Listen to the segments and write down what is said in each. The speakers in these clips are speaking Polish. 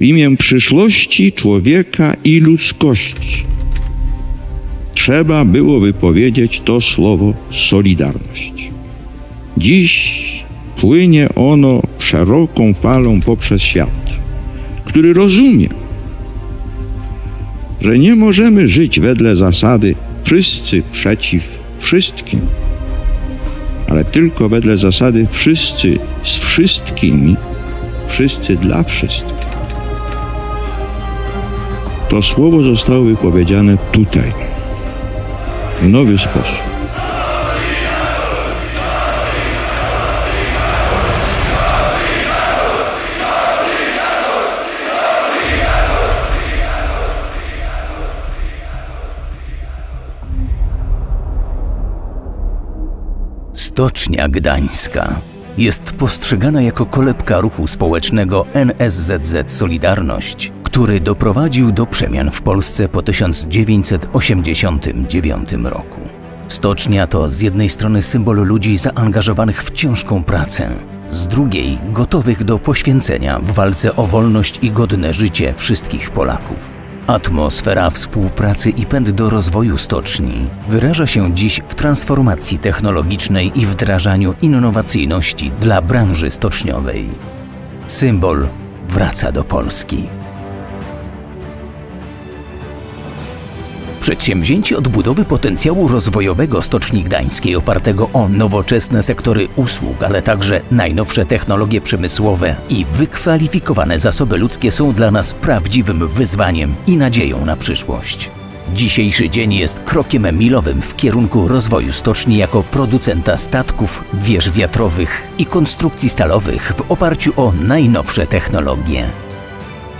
w imię przyszłości człowieka i ludzkości trzeba było wypowiedzieć to słowo solidarność. Dziś płynie ono szeroką falą poprzez świat, który rozumie, że nie możemy żyć wedle zasady wszyscy przeciw wszystkim, ale tylko wedle zasady wszyscy z wszystkimi, wszyscy dla wszystkich. To słowo zostało wypowiedziane tutaj, nowy sposób. Stocznia Gdańska jest postrzegana jako kolebka ruchu społecznego NSZZ Solidarność, który doprowadził do przemian w Polsce po 1989 roku. Stocznia to z jednej strony symbol ludzi zaangażowanych w ciężką pracę, z drugiej gotowych do poświęcenia w walce o wolność i godne życie wszystkich Polaków. Atmosfera współpracy i pęd do rozwoju stoczni wyraża się dziś w transformacji technologicznej i wdrażaniu innowacyjności dla branży stoczniowej. Symbol wraca do Polski. Przedsięwzięcie odbudowy potencjału rozwojowego Stoczni Gdańskiej opartego o nowoczesne sektory usług, ale także najnowsze technologie przemysłowe i wykwalifikowane zasoby ludzkie są dla nas prawdziwym wyzwaniem i nadzieją na przyszłość. Dzisiejszy dzień jest krokiem milowym w kierunku rozwoju stoczni jako producenta statków, wież wiatrowych i konstrukcji stalowych w oparciu o najnowsze technologie.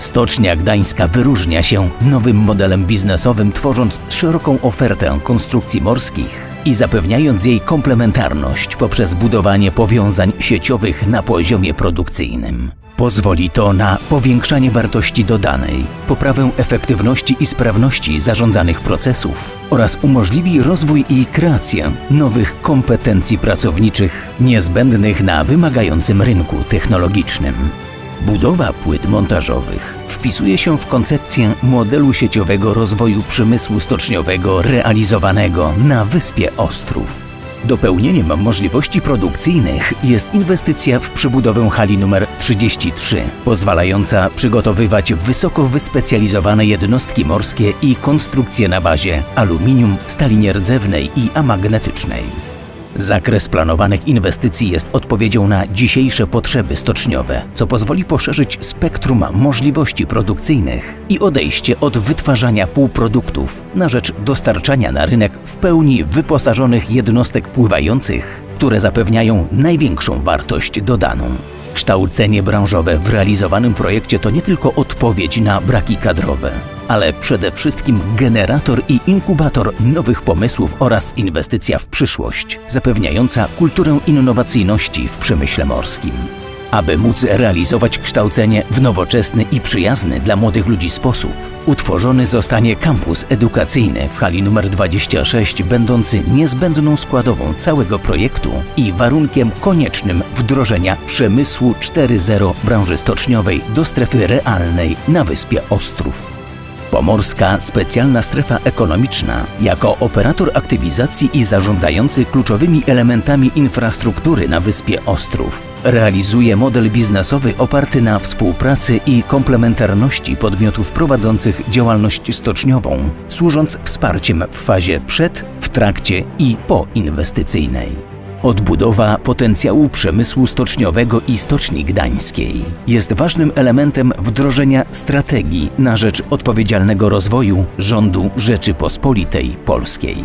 Stocznia Gdańska wyróżnia się nowym modelem biznesowym, tworząc szeroką ofertę konstrukcji morskich i zapewniając jej komplementarność poprzez budowanie powiązań sieciowych na poziomie produkcyjnym. Pozwoli to na powiększanie wartości dodanej, poprawę efektywności i sprawności zarządzanych procesów oraz umożliwi rozwój i kreację nowych kompetencji pracowniczych niezbędnych na wymagającym rynku technologicznym. Budowa płyt montażowych wpisuje się w koncepcję modelu sieciowego rozwoju przemysłu stoczniowego realizowanego na wyspie Ostrów. Dopełnieniem możliwości produkcyjnych jest inwestycja w przebudowę hali numer 33, pozwalająca przygotowywać wysoko wyspecjalizowane jednostki morskie i konstrukcje na bazie aluminium, stali nierdzewnej i amagnetycznej. Zakres planowanych inwestycji jest odpowiedzią na dzisiejsze potrzeby stoczniowe, co pozwoli poszerzyć spektrum możliwości produkcyjnych i odejście od wytwarzania półproduktów na rzecz dostarczania na rynek w pełni wyposażonych jednostek pływających, które zapewniają największą wartość dodaną. Kształcenie branżowe w realizowanym projekcie to nie tylko odpowiedź na braki kadrowe, ale przede wszystkim generator i inkubator nowych pomysłów oraz inwestycja w przyszłość, zapewniająca kulturę innowacyjności w przemyśle morskim. Aby móc realizować kształcenie w nowoczesny i przyjazny dla młodych ludzi sposób, utworzony zostanie kampus edukacyjny w hali nr 26, będący niezbędną składową całego projektu i warunkiem koniecznym wdrożenia przemysłu 4.0 branży stoczniowej do strefy realnej na wyspie Ostrów. Pomorska Specjalna Strefa Ekonomiczna jako operator aktywizacji i zarządzający kluczowymi elementami infrastruktury na wyspie Ostrów realizuje model biznesowy oparty na współpracy i komplementarności podmiotów prowadzących działalność stoczniową, służąc wsparciem w fazie przed, w trakcie i poinwestycyjnej. Odbudowa potencjału przemysłu stoczniowego i Stoczni Gdańskiej jest ważnym elementem wdrożenia strategii na rzecz odpowiedzialnego rozwoju rządu Rzeczypospolitej Polskiej.